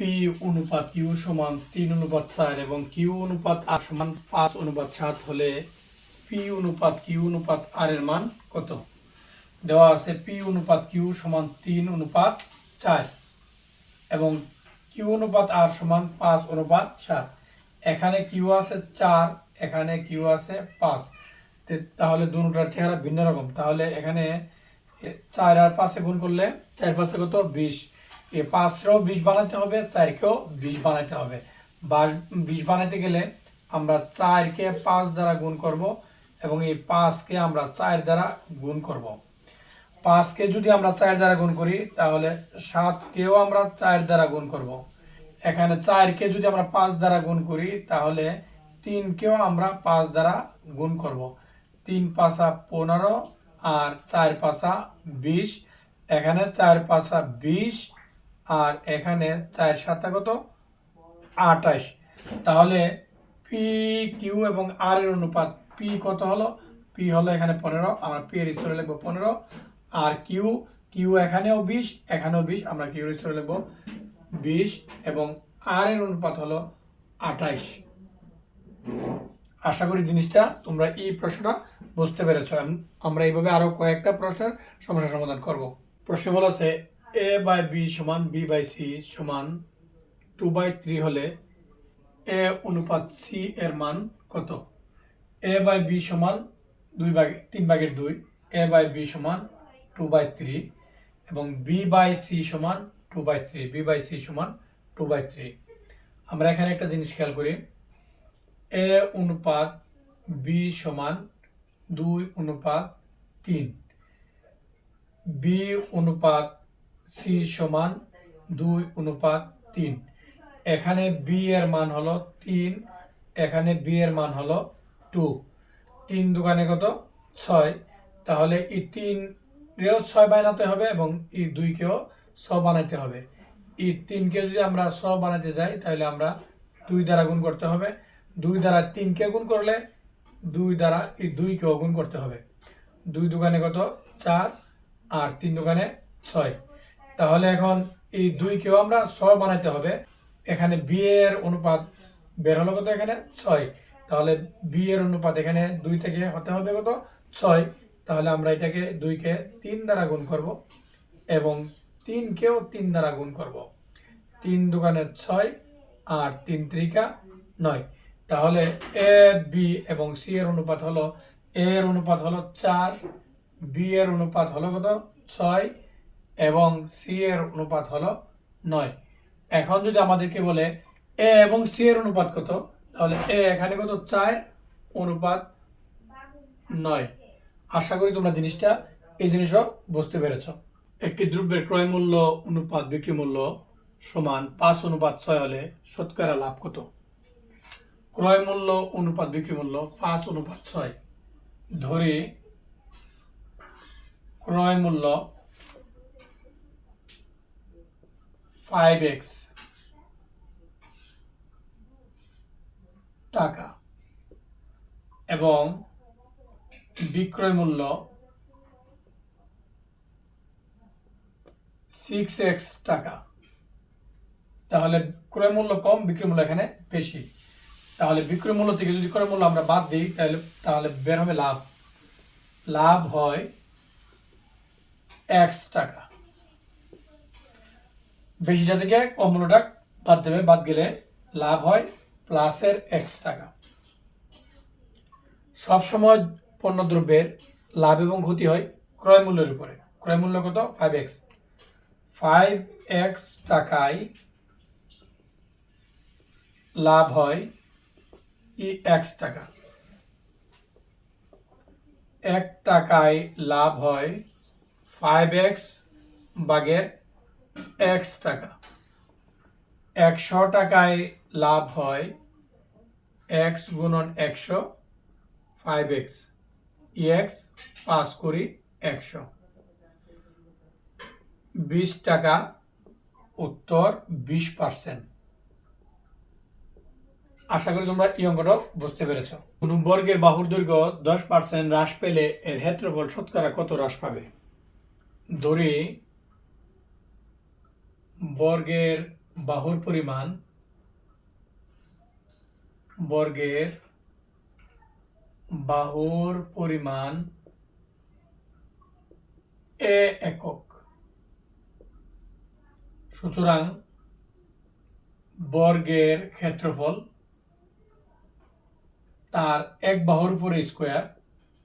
P অনুপাত Q সমান তিন অনুপাত চার এবং কিউ অনুপাত আর সমান পাঁচ অনুপাত সাত হলে পি অনুপাত কিউ অনুপাত আর এর মান কত? দেওয়া আছে পি অনুপাত কিউ সমান তিন অনুপাত চার এবং কিউ অনুপাত আর সমান পাঁচ অনুপাত সাত। এখানে কিউ আছে চার, এখানে কিউ আছে পাঁচ। তাহলে দুটার চেহারা ভিন্ন রকম। তাহলে এখানে চার আর পাঁচে গুণ করলে চার পাঁচে কত? বিশ। এ পাঁচটাও বিষ বানাতে হবে চারকেও বিষ বানাতে হবে। বিশ বানাতে গেলে আমরা চারকে পাঁচ দ্বারা গুণ করব এবং এই পাঁচকে আমরা চার দ্বারা গুণ করব। পাঁচকে যদি আমরা চার দ্বারা গুণ করি, তাহলে সাতকেও আমরা চার দ্বারা গুণ করব। এখানে চারকে যদি আমরা পাঁচ দ্বারা গুণ করি, তাহলে তিনকেও আমরা পাঁচ দ্বারা গুণ করব। তিন পাঁচা পনেরো আর চার পাঁচা বিশ। এখানে চার পাঁচা বিশ আর এখানে চার সাতা কত? আঠাশ। তাহলে পি কিউ এবং আর এর অনুপাত পি কত হলো? পি হলো এখানে পনেরো, আমরা পি এর স্তরে লিখব পনেরো। আর কিউ কিউ এখানেও বিশ এখানেও বিশ, আমরা কিউ এর স্তরে লিখব বিশ এবং আর এর অনুপাত হলো আঠাইশ আশা করি জিনিসটা তোমরা এই প্রশ্নটা বুঝতে পেরেছ। আম- আমরা এইভাবে আরও কয়েকটা প্রশ্নের সমস্যা সমাধান করব। প্রশ্ন হলো এ বাই বি সমান বি বাই সি সমান টু বাই থ্রি হলে এ অনুপাত সি এর মান কত? এ বাই বি সমান দুই ভাগ, তিন ভাগের দুই। এ বাই বি সমান টু বাই থ্রি এবং বি বাই সি সমান two by three B by C সমান টু বাই থ্রি আমরা এখানে একটা জিনিস খেয়াল করি। এ অনুপাত বি সমান দুই অনুপাত তিন। বি অনুপাত সি সমান দুই অনুপাত তিন। এখানে বি এর মান হলো তিন, এখানে বি এর মান হলো টু তিন দোকানে কত? ছয়। তাহলে এই তিন রেও ছয় বানাতে হবে এবং এই দুইকেও ছ বানাইতে হবে। এই তিনকে যদি আমরা ছ বানাতে যাই, তাহলে আমরা দুই দ্বারা গুণ করতে হবে। দুই দ্বারা তিনকে গুণ করলে দুই দ্বারা এই দুইকেও গুণ করতে হবে। দুই দোকানে কত? চার। আর তিন দোকানে ছয়। তাহলে এখন এই দুই দুইকেও আমরা ছয় বানাইতে হবে। এখানে বি এর অনুপাত বের হলো কত এখানে? ছয়। তাহলে বি এর অনুপাত এখানে দুই থেকে হতে হবে কত? ছয়। তাহলে আমরা এটাকে দুইকে তিন দ্বারা গুণ করব এবং তিনকেও তিন দ্বারা গুণ করব। তিন দোকানে ছয় আর তিন ত্রিকা নয়। তাহলে এ বি এবং সি এর অনুপাত হলো এর অনুপাত হলো চার বি এর অনুপাত হলো কত? ছয়। এবং সি এর অনুপাত হলো নয়। এখন যদি আমাদেরকে বলে এ এবং সি এর অনুপাত কত, তাহলে এ এখানে কত? চার, অনুপাত নয়। আশা করি তোমরা জিনিসটা, এই জিনিসও বুঝতে পেরেছ। একটি দ্রব্যের ক্রয় মূল্য, অনুপাত বিক্রি মূল্য সমান পাঁচ অনুপাত ছয় হলে শতকরা লাভ কত? ক্রয় মূল্য, অনুপাত বিক্রি মূল্য পাঁচ অনুপাত ছয়। ধরে ক্রয় মূল্য ফাইভ এক্স টাকা এবং বিক্রয় মূল্য সিক্স এক্স টাকা। তাহলে ক্রয় মূল্য কম, বিক্রয় মূল্য এখানে বেশি। তাহলে বিক্রয় মূল্য থেকে যদি ক্রয় মূল্য আমরা বাদ দিই, তাহলে তাহলে বের হবে লাভ। লাভ হয় এক্স টাকা। বেশিটা থেকে কম বাদ দেবে, বাদ গেলে লাভ হয় প্লাসের এক্স টাকা। সবসময় পণ্যদ্রব্যের লাভ এবং ক্ষতি হয় ক্রয় মূল্যের উপরে। ক্রয় মূল্য কত? ফাইভ এক্স ফাইভ এক্স টাকায় লাভ হয় ই এক্স টাকা। এক টাকায় লাভ হয় ফাইভ এক্স বাগের এক্স টাকা। একশো টাকায় লাভ হয় এক্স গুণন একশো ফাইভ এক্স এক্স পাস করি একশো। বিশ টাকা উত্তর বিশ পার্সেন্ট আশা করি তোমরা এই অঙ্কটা বুঝতে পেরেছ। কোন বর্গের বাহুর দৈর্ঘ্য দশ পার্সেন্ট হ্রাস পেলে এর ক্ষেত্রফল শতকরা কত হ্রাস পাবে? ধরি বর্গের বাহুর পরিমাণ বর্গের বাহুর পরিমাণ এ একক। সুতরাং বর্গের ক্ষেত্রফল তার এক বাহুর উপরে স্কোয়ার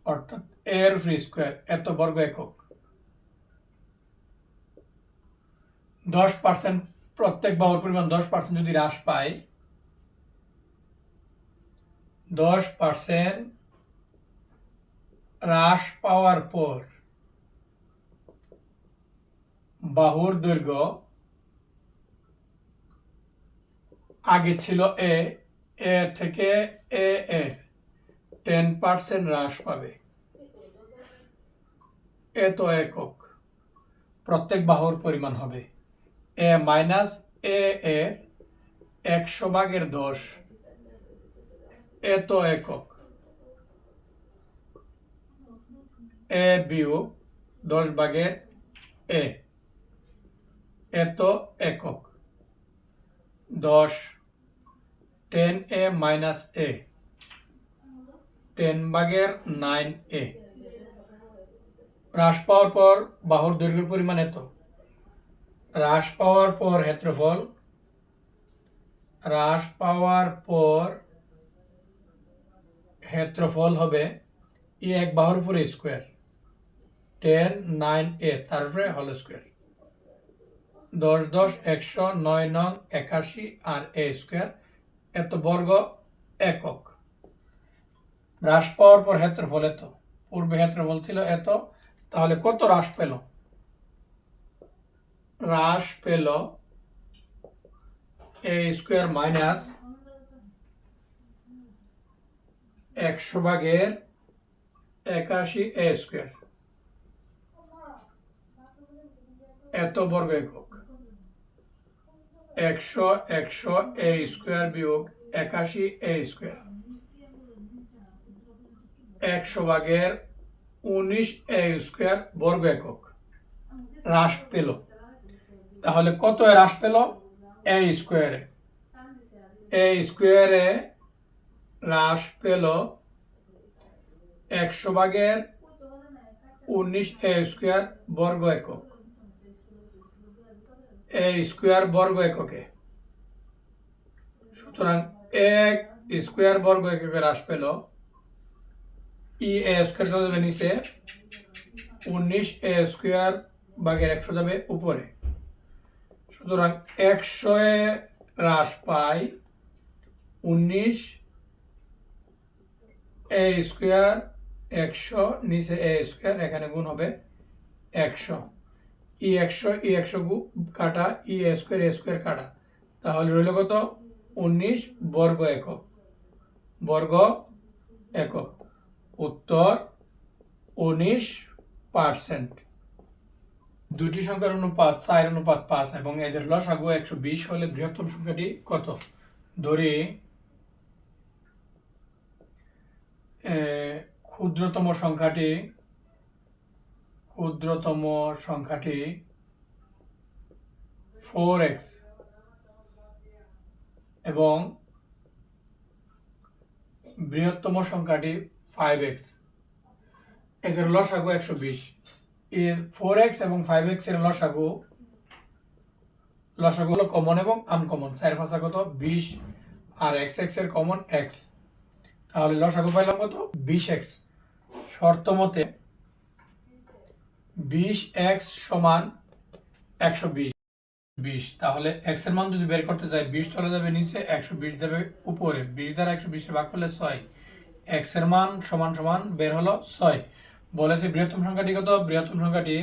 অর্থাৎ এর উপরে স্কোয়ার এত বর্গ একক। দশ পার্সেন্ট প্রত্যেক বাহুর পরিমাণ দশ পার্সেন্ট যদি হ্রাস পায়, দশ পার্সেন্ট হ্রাস পাওয়ার পর বাহুর দৈর্ঘ্য আগে ছিল এ এ থেকে এ এর টেন পার্সেন্ট হ্রাস পাবে। এত একক, প্রত্যেক বাহুর পরিমাণ হবে। এ মাইনাস এ এর একশো ভাগের দশ এত একক। এ বিয়োগ দশ ভাগের এ এত একক। দশ, ten A minus A, ten ভাগের নাইন এ। হ্রাস পাওয়ার পর বাহুর দৈর্ঘ্যের পরিমাণ এত। হ্রাস পাওয়ার পর ক্ষেত্রফল। হ্রাস পাওয়ার পর ক্ষেত্রফল হবে ই এক বাহুর উপরে স্কোয়ার টেন নাইন এ তার উপরে হল স্কোয়ার দশ দশ, একশো, নয়, নং, একাশি আর এ স্কোয়ার এত বর্গ একক। হ্রাস পাওয়ার পর ক্ষেত্রফল এত, পূর্বে ক্ষেত্রফল ছিল এত, তাহলে কত হ্রাস পেল? হ্রাস পেল এ স্কোয়ার মাইনাস একশো ভাগের একাশি এ স্কোয়ার। এত বর্গ একক। একশো একশো এ স্কোয়ার বিয়োগ একাশি এ স্কোয়ার। একশো ভাগের উনিশ এ স্কোয়ার বর্গ একক। হ্রাস পেল। তাহলে কত হ্রাস পেল? এ। স্কোয়ারে এ স্কোয়ারে হ্রাস পেল একশো ভাগের উনিশ এ স্কোয়ার বর্গ একক। এ স্কোয়ার বর্গ এককে। সুতরাং এক স্কোয়ার বর্গ এককে হ্রাস পেল। ই এ স্কোয়ার যাবে নিচে। উনিশ এ স্কোয়ার ভাগের একশো যাবে উপরে। সুতরাং একশো হ্রাস পায় উনিশ এ স্কোয়ার একশো, নিচে এ স্কোয়ার, এখানে গুণ হবে একশো। ই একশো ই একশো কাটা, ই এ স্কোয়ার এ স্কোয়ার কাটা। তাহলে রইল কত? উনিশ বর্গ একক। বর্গ একক। উত্তর উনিশ পার্সেন্ট। দুটি সংখ্যার অনুপাত, চার অনুপাত পাঁচ, এবং এদের লসাগু একশো বিশ হলে বৃহত্তম সংখ্যাটি কত? ধরে ক্ষুদ্রতম সংখ্যাটি ক্ষুদ্রতম সংখ্যাটি ফোর এক্স এবং বৃহত্তম সংখ্যাটি ফাইভ এক্স এদের লসাগু একশো বিশ। এর ফোর এক্স এবং ফাইভ এক্সের লসাগু লসাগু হলো কমন এবং আনকমন চার ভাষা কত? বিশ। আর এক্স এক্সের কমন এক্স তাহলে লসাগু পাইলাম কত? বিশ এক্স শর্ত মতে বিশ এক্স সমান একশো বিশ। বিশ। তাহলে এক্সের মান যদি বের করতে চাই, বিশ চলে যাবে নিচে, একশো বিশ যাবে উপরে। বিশ দ্বারা একশো বিশে ভাগ করলে ছয়। এক্সের মান সমান সমান বের হলো ছয়। বলেছে বৃহত্তম সংখ্যাটি কত? বৃহত্তম সংখ্যাটি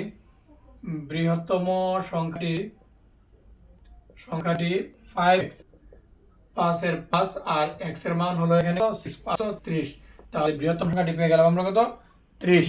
বৃহত্তম সংখ্যাটি সংখ্যাটি ফাইভ এক্স পাঁচের পাঁচ আর এক্সের মান হলো এখানে ত্রিশ। তাহলে বৃহত্তম সংখ্যাটি পেয়ে গেলাম আমরা কত? ত্রিশ।